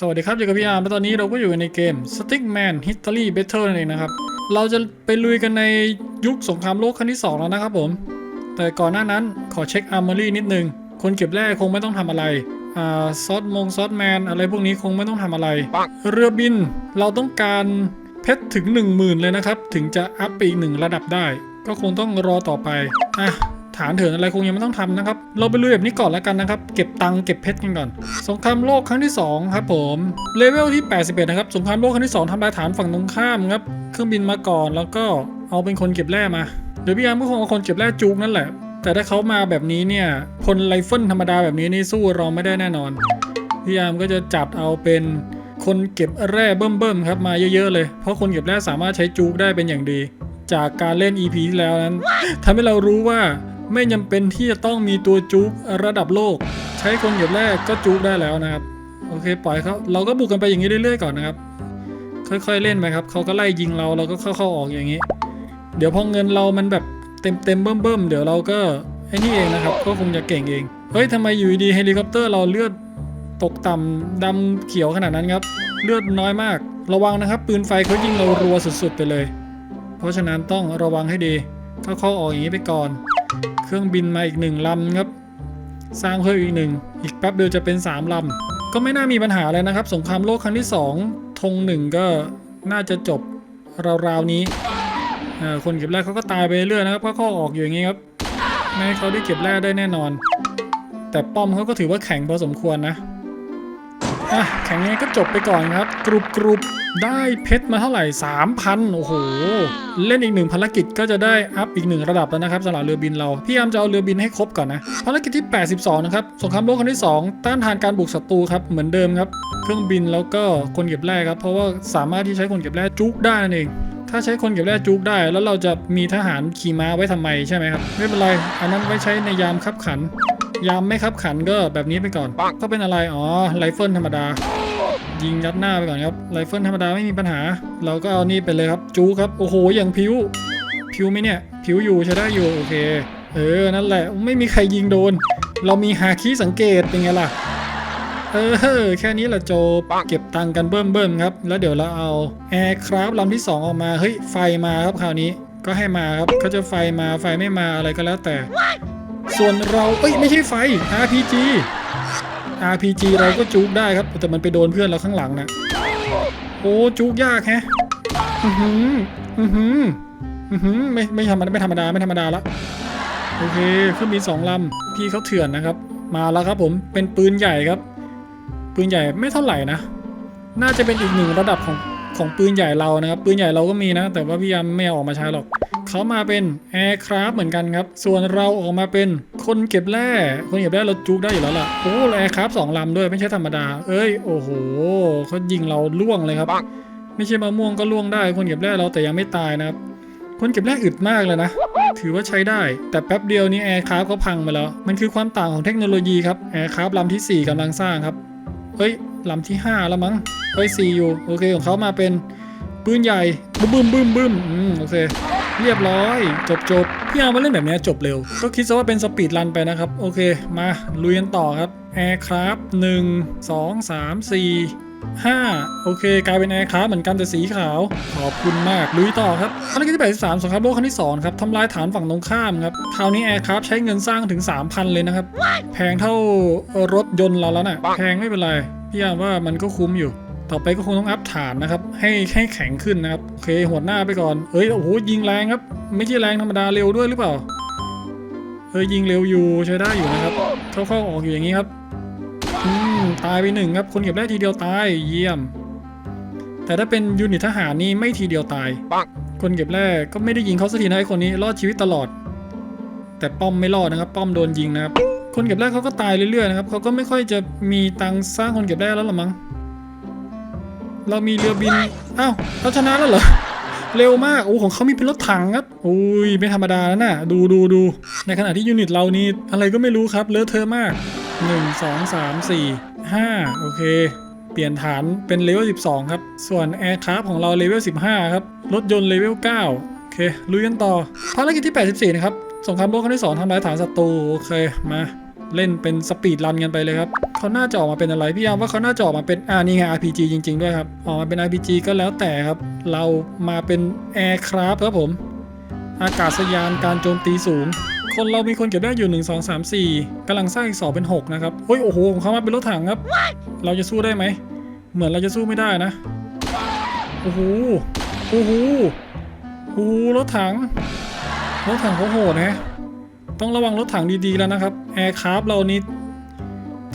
สวัสดีครับอยู่กับพี่อาร์มและตอนนี้เราก็อยู่ในเกม Stickman History Battle นั่นเองนะครับ เราจะไปลุยกันในยุคสงครามโลกครั้งที่ 2 แล้วนะครับผม แต่ก่อนหน้านั้นขอเช็คอาร์มอรี่นิดนึง คนเก็บแร่คงไม่ต้องทำอะไร อ่า ซอสมงซอสแมน อะไรพวกนี้คงไม่ต้องทำอะไร เรือบินเราต้องการเพชรถึง 10,000 เลยนะครับ ถึงจะอัพไปอีกหนึ่งระดับได้ ก็คงต้องรอต่อไป อะ ฐานเถินอะไรคงยังไม่ต้องทำนะครับ เราไปลุยแบบนี้ก่อนแล้วกันนะครับ เก็บตังค์เก็บเพชรกันก่อน สงครามโลกครั้งที่ 2 ครับผมเลเวลที่ 81 นะครับ สงครามโลกครั้งที่ 2ทำลายฐานฝั่งตรงข้ามครับ เครื่องบินมาก่อนแล้วก็เอาเป็นคนเก็บแร่มาเดี๋ยวพี่อาร์มก็คงเอาคนเก็บแร่จุกนั่นแหละ แต่ถ้าเขามาแบบนี้เนี่ยพลไรเฟิลธรรมดาแบบนี้นี่สู้เราไม่ได้แน่นอนพี่อาร์มก็จะจัดเอาเป็นคนเก็บแร่เบิ่มๆครับมาเยอะๆเลย เพราะคนเก็บแร่สามารถใช้จูกได้เป็นอย่างดี จากการเล่น EP ที่แล้วนั้นทำให้เรารู้ว่า ไม่จำเป็นที่จะต้องมีตัวจุกระดับโลก ใช้คนเก็บแร่ก็จุกได้แล้วนะครับ โอเคปล่อยเขาเราก็บุกกันไปอย่างนี้เรื่อยๆก่อนนะครับ ค่อยๆเล่นไปครับเขาก็ไล่ยิงเราเราก็เข้าๆออกอย่างนี้ เดี๋ยวพอเงินเรามันแบบเต็มเต็มๆเบิ่มๆเดี๋ยวเราก็ไอ้นี่เองนะครับ ก็คงจะเก่งเองเฮ้ยทำไมอยู่ดีเฮลิคอปเตอร์เราเลือดตกต่ำดำเขียวขนาดนั้นครับ เลือดน้อยมาก ระวังนะครับ ปืนไฟเขายิงเรารัวสุดๆไปเลย เพราะฉะนั้นต้องระวังให้ดีเข้าๆออกอย่างนี้ไปก่อน เครื่องบินมาอีกหนึ่งลำครับ สร้างเพิ่มอีกหนึ่งอีกแป๊บเดียวจะเป็นสามลำก็ไม่น่ามีปัญหาเลยนะครับ สงครามโลกครั้งที่สองธงหนึ่งก็น่าจะจบราวๆนี้คนเก็บแร่เขาก็ตายไปเรื่อยนะครับเข้อออกอยู่อย่างนี้ครับไม่ให้เขาได้เก็บแร่ได้แน่นอน แต่ป้อมเขาก็ถือว่าแข็งพอสมควรนะ อะแข่งนี้ก็จบไปก่อนครับ กรุบกรุบได้เพชรมาเท่าไหร่ 3,000 โอ้โห เล่นอีกหนึ่งภารกิจก็จะได้อัพอีกหนึ่งระดับแล้วนะครับสำหรับเรือบินเรา พี่ยามจะเอาเรือบินให้ครบก่อนนะ ภารกิจที่ 82 นะครับ สงครามโลกครั้งที่ 2 ต้านทานการบุกศัตรูครับ เหมือนเดิมครับ เครื่องบินแล้วก็คนเก็บแร่ครับ เพราะว่าสามารถที่ใช้คนเก็บแร่จุกได้นั่นเอง ถ้าใช้คนเก็บแร่จุกได้ แล้วเราจะมีทหารขี่ม้าไว้ทำไมใช่ไหมครับ ไม่เป็นไร อันนั้นไว้ใช้ในยามคับขัน ยามไม่คับขันก็แบบนี้ไปก่อนก็เป็นอะไรอ๋อไรเฟิลธรรมดา ยิงยัดหน้าไปก่อนครับไรเฟิลธรรมดาไม่มีปัญหา เราก็เอานี่ไปเลยครับจูครับโอ้โหอย่างผิวผิวไหมเนี่ย ผิวอยู่ใช้ได้อยู่โอเค เออนั่นแหละไม่มีใครยิงโดน เรามีหาคีสังเกตเป็นไงล่ะเออแค่นี้แหละโจบเก็บตังค์กันเบิ่มเบิ่มๆครับ แล้วเดี๋ยวเราเอาแอร์คราฟลำที่ 2 ออกมาเฮ้ยไฟมาครับคราวนี้ก็ให้มาครับเขาจะไฟมาไฟไม่มาอะไรก็แล้วแต่ ส่วนเราเอ้ยไม่ใช่ไฟ RPG RPG เราก็จุกได้ครับ แต่มันไปโดนเพื่อนเราข้างหลังนะโอ้จุกยากแฮะอือหืออือหืออือหือไม่ไม่ธรรมดาไม่ธรรมดาไม่ธรรมดาละโอเคเครื่องบินสองลำพี่เขาเถื่อนนะครับ มาแล้วครับผมเป็นปืนใหญ่ครับ ปืนใหญ่ไม่เท่าไหร่นะ น่าจะเป็นอีกหนึ่งระดับของของปืนใหญ่เรานะครับ ปืนใหญ่เราก็มีนะ แต่ว่าพี่ยามไม่เอาออกมาใช้หรอก เขามาเป็นแอร์คราฟเหมือนกันครับ ส่วนเราออกมาเป็นคนเก็บแร่คนเก็บแร่เราจุกได้อยู่แล้วล่ะ โอ้แอร์คราฟสองลำด้วยไม่ใช่ธรรมดา เอ้ยโอ้โหเขายิงเราล่วงเลยครับ ไม่ใช่มะม่วงก็ล่วงได้ คนเก็บแร่เราแต่ยังไม่ตายนะครับคนเก็บแร่อึดมากเลยนะ ถือว่าใช้ได้ แต่แป๊บเดียวนี้แอร์คราฟก็พังไปแล้ว มันคือความต่างของเทคโนโลยีครับแอร์คราฟลำที่ 4กำลังสร้างครับ เฮ้ยลำที่ 5 แล้วมั้ง เฮ้ย4อยู่ โอเค ของเขามาเป็นปืนใหญ่บึ้มบึ้มบึ้มบึ้มอืมโอเค เรียบร้อย จบจบพี่เอามาเล่นแบบนี้จบเร็ว ก็คิดซะว่าเป็นสปีดรันไปนะครับ โอเค มาลุยกันต่อครับแอร์คราฟหนึ่งสองสามสี่ห้าโอเค กลายเป็นแอร์คราฟเหมือนกันแต่สีขาว ขอบคุณมากลุยต่อครับภารกิจที่83สงครามโลกครั้งที่2ครับทำลายฐานฝั่งตรงข้ามครับคราวนี้แอร์คราฟใช้เงินสร้างถึง 3,000 เลยนะครับ แพงเท่ารถยนต์เราแล้วน่ะแพงไม่เป็นไร พี่ยามว่ามันก็คุ้มอยู่ ต่อไปก็คงต้องอัพฐานนะครับ ให้ให้แข็งขึ้นนะครับโอเคหัวหน้าไปก่อนเอ้ยโอ้โหยิงแรงครับ ไม่ใช่แรงธรรมดาเร็วด้วยหรือเปล่าเฮ้ยยิงเร็วอยู่ใช้ได้อยู่นะครับเข้าๆออกอยู่อย่างนี้ครับอืมตายไปหนึ่งครับ คนเก็บได้ทีเดียวตายเยี่ยม แต่ถ้าเป็นยูนิตทหารนี่ไม่ทีเดียวตายคนเก็บแร่ก็ไม่ได้ยิงเขาสักทีนะไอ้คนนี้รอดชีวิตตลอด แต่ป้อมไม่รอดนะครับ ป้อมโดนยิงนะครับคนเก็บแร่เขาก็ตายเรื่อยๆนะครับเขาก็ไม่ค่อยจะมีตังค์สร้างคนเก็บแร่แล้วหรอมั้ง เรามีเรือบินอ้าวเราชนะแล้วเหรอเร็วมากโอ้ของเขามีเป็นรถถังครับโอ้ยไม่ธรรมดาแล้วน่ะ ดูดูดูในขณะที่ยูนิตเรานี่อะไรก็ไม่รู้ครับเลอะเทอะมาก 1 2 3 4 5 โอเค เปลี่ยนฐานเป็นเลเวล12 ครับ ส่วนแอร์คราฟของเราเลเวล15 ครับ รถยนต์เลเวล9 โอเคลุยกันต่อภารกิจที่ 84 นะครับสงครามโลกครั้งที่ 2ทำลายฐานศัตรู โอเค มา เล่นเป็นสปีดรันกันไปเลยครับเขาน่าจะออกมาเป็นอะไรพี่ยามว่าเขาน่าจะออกมาเป็นอ่านี่ไง RPG จริง ๆ ด้วยครับออกมาเป็น RPG ก็แล้วแต่ครับ เรามาเป็น Aircraft ครับผม อากาศยานการโจมตีสูง คนเรามีคนเก็บได้อยู่ 1 2 3 4กำลังสร้างอีกสองเป็น 6 นะครับเฮ้ยโอ้โหของเขามาเป็นรถถังครับ เราจะสู้ได้ไหม เหมือนเราจะสู้ไม่ได้นะโอ้โหโอ้โหโอ้โหรถถังรถถังเขาโหดนะ ต้องระวังรถถังดีๆแล้วนะครับแอร์คราฟเรานี่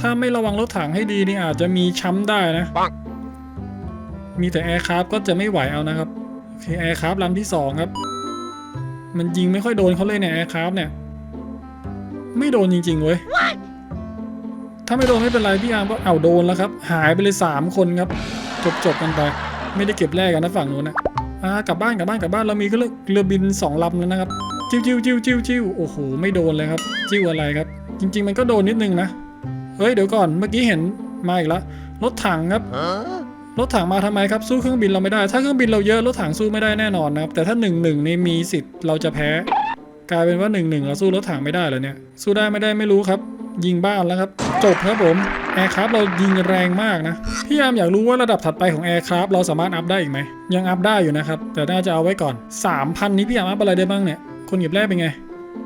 ถ้าไม่ระวังรถถังให้ดีนี่อาจจะมีช้ำได้นะปังมีแต่แอร์คราฟก็จะไม่ไหวเอานะครับโอเคแอร์คราฟลำที่สองครับ มันยิงไม่ค่อยโดนเขาเลยเนี่ยแอร์คราฟเนี่ย ไม่โดนจริงๆเว้ยถ้าไม่โดนไม่เป็นไรพี่อาร์มก็เอาโดนแล้วครับ หายไปเลยสามคนครับ จบจบกันไป ไม่ได้เก็บแรกกันนะฝั่งนู้นนะอ่ากลับบ้านกลับบ้านกลับบ้านเรามีก็เรือเรือบินสองลำแล้วนะครับ จิ้วจิ้วจิ้วจิ้วจิ้วโอ้โหไม่โดนเลยครับจิ้วอะไรครับ จริง ๆ มันก็โดนนิดนึงนะเฮ้ยเดี๋ยวก่อนเมื่อกี้เห็นมาอีกแล้วรถถังครับ Huh? รถถังมาทำไมครับสู้เครื่องบินเราไม่ได้ ถ้าเครื่องบินเราเยอะรถถังสู้ไม่ได้แน่นอนนะครับแต่ถ้าหนึ่งหนึ่งนี่มีสิทธิ์เราจะแพ้ กลายเป็นว่าหนึ่งหนึ่งเราสู้รถถังไม่ได้เลยเนี่ย สู้ได้ไม่ได้ไม่รู้ครับ ยิงบ้านแล้วครับ จบครับผมแอร์คราฟเรายิงแรงมากนะพี่ยามอยากรู้ว่าระดับถัดไปของแอร์คราฟเราสามารถอัพได้อีกไหมยังอัพได้อยู่นะครับแต่น่าจะเอาไว้ก่อน 3,000 นี้พี่ยามอัพอะไรได้บ้างเนี่ย คนเก็บแรกเป็นไง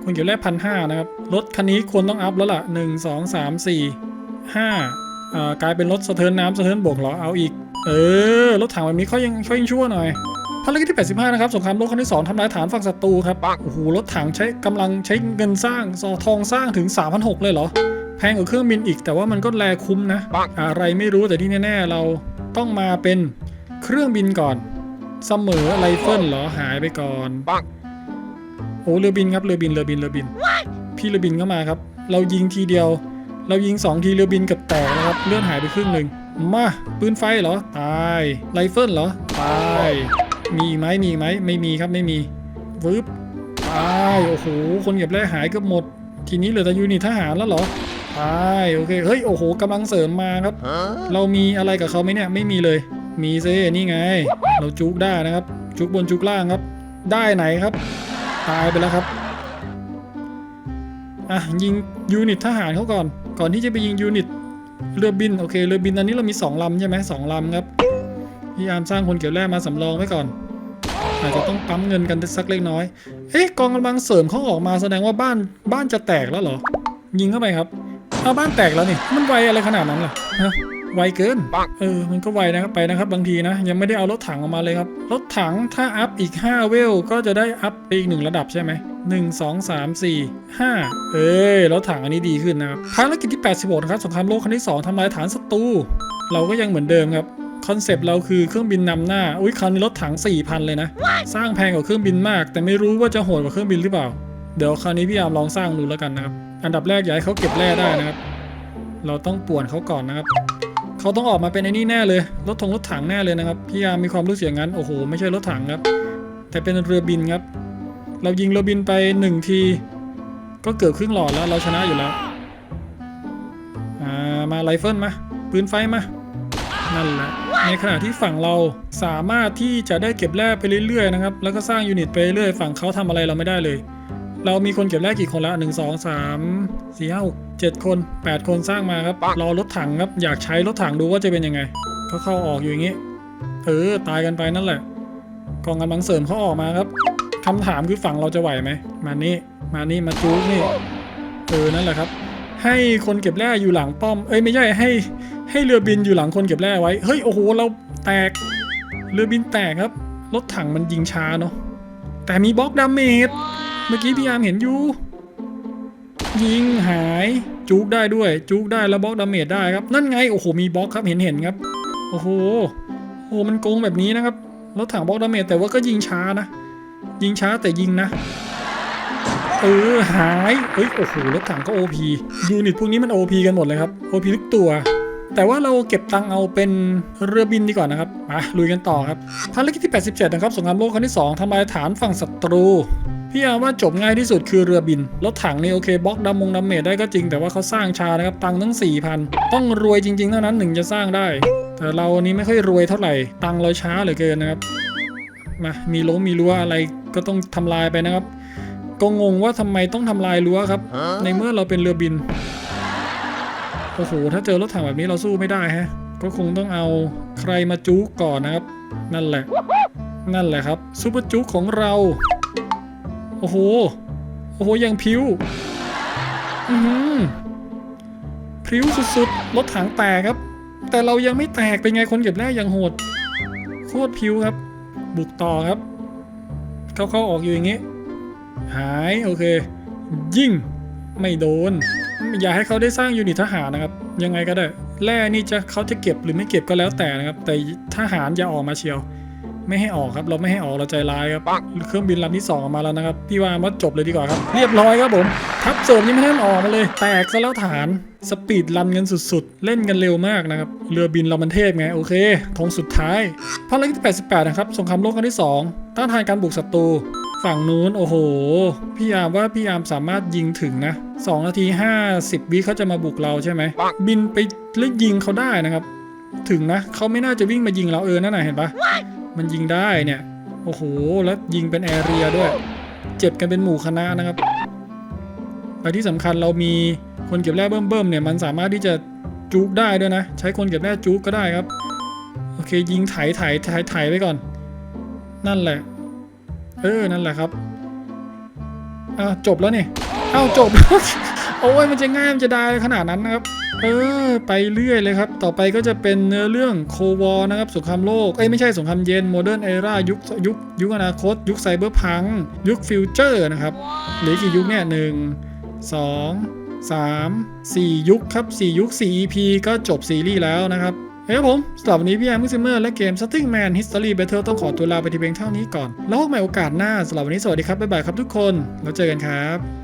คนเก็บแรกพันห้านะครับ รถคันนี้ควรต้องอัพแล้วล่ะหนึ่งสองสามสี่ห้าอ่ากลายเป็นรถสะเทินน้ำสะเทินบกเหรอเอาอีก เออ รถถังแบบนี้เขายังเขายังชั่วหน่อยภารกิจที่ 85 นะครับ สงครามโลกครั้งที่ 2ทำลายฐานฝั่งศัตรูครับปังโอ้โห รถถังใช้กำลังใช้เงินสร้างซอทองสร้างถึง 3,600 เลยเหรอ แพงกว่าเครื่องบินอีก แต่ว่ามันก็แลคุ้มนะปังอะไรไม่รู้แต่ที่แน่ ๆ เราต้องมาเป็นเครื่องบินก่อน เสมอไรเฟิลเหรอ หายไปก่อนปัง โอ้เรือบินครับเรือบินเรือบินเรือบิน พี่เรือบินเข้ามาครับ เรายิงทีเดียว เรายิงสองทีเรือบินเกับแตกนะครับเลื่อนหายไปครึ่งหนึ่งมาปืนไฟเหรอตายไรเฟิลเหรอตายมีอีกไหมมีอีกไหมไม่มีครับไม่มีวืบตายโอ้โหคนเก็บแร่หายเกือบหมด ทีนี้เหลือแต่ยูนิตทหารแล้วเหรอตายโอเคเฮ้ยโอ้โหกำลังเสริมมาครับ Huh? เรามีอะไรกับเขาไหมเนี่ยไม่มีเลย มีเซนี่ไง เราจุกได้นะครับ จุกบนจุกล่างครับ ได้ไหนครับ ตายไปแล้วครับ อะยิงยูนิตทหารเขาก่อน ก่อนที่จะไปยิงยูนิตเรือบินโอเคเรือบินตอนนี้เรามี2ลำใช่ไหมสองลำครับพยายามสร้างคนเกี่ยวแร่มาสำรองไว้ก่อนอาจจะต้องปั๊มเงินกันสักเล็กน้อย เอ๊ะกองกำลังเสริมเขาออกมาแสดงว่าบ้านบ้านจะแตกแล้วเหรอ ยิงเข้าไปครับเอาบ้านแตกแล้วนี่ มันไวอะไรขนาดนั้นล่ะฮะ ไวเกินปังเออมันก็ไวนะครับไปนะครับ บางทีนะ ยังไม่ได้เอารถถังออกมาเลยครับ รถถังถ้าอัพอีก 5 เวล ก็จะได้อัพไปอีกหนึ่งระดับใช่ไหมหนึ่งสองสามสี่ห้าเอ้ยรถถังอันนี้ดีขึ้นนะครับภารกิจที่ 86นะครับสงครามโลกครั้งที่ 2ทำลายฐานศัตรูเราก็ยังเหมือนเดิมครับคอนเซปต์เราคือเครื่องบินนำหน้า อุ้ยคราวนี้รถถัง 4,000 เลยนะ สร้างแพงกว่าเครื่องบินมาก แต่ไม่รู้ว่าจะโหดกว่าเครื่องบินหรือเปล่า เดี๋ยวคราวนี้พี่ยามลองสร้างดูแล้วกันนะครับ อันดับแรกอยากให้เขาเก็บแร่ได้นะครับ เราต้องป่วนเขาก่อนนะครับ เขาต้องออกมาเป็นไอ้นี่แน่เลย รถทงรถถังแน่เลยนะครับ พี่ยามมีความรู้สึกอย่างนั้น โอ้โห ไม่ใช่รถถังครับ แต่เป็นเรือบินครับ เรายิงเรือบินไปหนึ่งที ก็เกือบครึ่งหลอดแล้ว เราชนะอยู่แล้ว อ่า มาไรเฟิลมา ปืนไฟมา นั่นแหละ ในขณะที่ฝั่งเราสามารถที่จะได้เก็บแร่ไปเรื่อยๆนะครับ แล้วก็สร้างยูนิตไปเรื่อย ฝั่งเขาทำอะไรเราไม่ได้เลย เรามีคนเก็บแร่กี่คนละหนึ่งสองสามสี่ห้าหก เจ็ดคนแปดคนสร้างมาครับ รอรถถังครับ อยากใช้รถถังดูว่าจะเป็นยังไงเขาเข้าออกอยู่อย่างนี้ เออ ตายกันไปนั่นแหละ กองกำลังเสริมเขาออกมาครับคำถามคือฝั่งเราจะไหวไหม มานี่ มานี่ มาจู๊กนี่ เออ นั่นแหละครับ ให้คนเก็บแร่อยู่หลังป้อม เอ้ย ไม่ใช่ให้ ให้เรือบินอยู่หลังคนเก็บแร่ไว้ เฮ้ย โอ้โห เราแตก เรือบินแตกครับ รถถังมันยิงช้าเนาะ แต่มีบล็อกดาเมจ เมื่อกี้พี่ยามเห็นอยู่ ยิงหายจุกได้ด้วยจุกได้แล้วบล็อกดาเมจได้ครับนั่นไงโอ้โหมีบล็อกครับเห็นเห็นครับโอ้โหโอ้โหมันโกงแบบนี้นะครับรถถังบล็อกดาเมจแต่ว่าก็ยิงช้านะ ยิงช้าแต่ยิงนะเออหายเฮ้ยโอ้โหรถถังก็ OP ยูนิตพวกนี้มัน OP กันหมดเลยครับ OP ทุกตัว แต่ว่าเราเก็บตังเอาเป็นเรือบินดีกว่านะครับมาลุยกันต่อครับภารกิจที่ 87 นะครับสงครามโลกครั้งที่ 2ทำลายฐานฝั่งศัตรู พี่อาว่าจบง่ายที่สุดคือเรือบิน รถถังนี่โอเคบล็อกดำมงดำเมจได้ก็จริงแต่ว่าเขาสร้างช้านะครับตังค์ตั้ง 4,000 ต้องรวยจริง ๆ เท่านั้นถึงจะสร้างได้ แต่เรานี้ไม่ค่อยรวยเท่าไหร่ ตังเราช้าเหลือเกินนะครับมามีล้มมีรั้วอะไรก็ต้องทำลายไปนะครับ ก็งงว่าทำไมต้องทำลายรั้วครับ ในเมื่อเราเป็นเรือบินโอ้โหถ้าเจอรถถังแบบนี้เราสู้ไม่ได้ฮะ ก็คงต้องเอาใครมาจุกก่อนนะครับ นั่นแหละ นั่นแหละครับซูเปอร์จุกของเรา อ้โห โอ้โห ยังพิ้ว อือหือพริ้วสุดๆ รถถังแตกครับ แต่เรายังไม่แตก เป็นไงคนเก็บแรกยังโหด โคตรพิ้วครับ บุกต่อครับ เข้าๆออกอยู่อย่างงี้ หาย โอเค ยิ่ง ไม่โดน อย่าให้เขาได้สร้างยูนิตทหารนะครับ ยังไงก็ได้ แร่นี่จะเขาจะเก็บหรือไม่เก็บก็แล้วแต่นะครับ แต่ทหารอย่าออกมาเชียว ไม่ให้ออกครับเราไม่ให้ออกเราใจร้ายครับเครื่องบินลำที่สองออกมาแล้วนะครับพี่ว่ามาจบเลยดีกว่าครับ เรียบร้อยครับผมทัพเสริมยังไม่ทันออกมาเลย แตกซะแล้วฐานสปีดรันกันสุดๆ เล่นกันเร็วมากนะครับ เรือบินเรามันเทพไง โอเคธงสุดท้ายภารกิจที่ 88 นะครับสงครามโลกครั้งที่ 2 ต้านทานการบุกศัตรูฝั่งนู้นโอ้โห พี่ยามว่าพี่ยามสามารถยิงถึงนะ 2 นาที 50 วิเขาจะมาบุกเราใช่ไหม บินไปแล้วยิงเขาได้นะครับ ถึงนะเขาไม่น่าจะวิ่งมายิงเราเออนั่นน่ะเห็นปะ มันยิงได้เนี่ย โอ้โห แล้วยิงเป็นแอเรียด้วย เจ็บกันเป็นหมู่คณะนะครับและที่สำคัญเรามีคนเก็บแร่เบิ่มๆเนี่ยมันสามารถที่จะจุกได้ด้วยนะ ใช้คนเก็บแร่จุกก็ได้ครับ โอเค ยิงไถ่ไถ่ไถ่ไถ่ไปก่อน นั่นแหละ เออ นั่นแหละครับอะจบแล้วนี่เอ้าจบโอ้ยมันจะง่ายมันจะได้ขนาดนั้นนะครับ เออไปเรื่อยเลยครับ ต่อไปก็จะเป็นเนื้อเรื่องโควอนะครับสงครามโลกเอ้ยไม่ใช่สงครามเย็นโมเดิร์นเอรายุคยุคยุคอนาคต ยุคไซเบอร์พังยุคฟิวเจอร์นะครับเหลือกี่ยุคเนี่ยหนึ่งสองสามสี่ยุคครับสี่ยุคสี่ EP ก็จบซีรีส์แล้วนะครับเฮ้ยผมสำหรับวันนี้พี่แอมมิซิเมอร์และเกม Starting Man History Battle ต้องขอตัวลาไปทีเพียงเท่านี้ก่อน แล้วพบใหม่โอกาสหน้าสำหรับวันนี้สวัสดีครับ บ๊ายบายครับทุกคน แล้วเจอกันครับ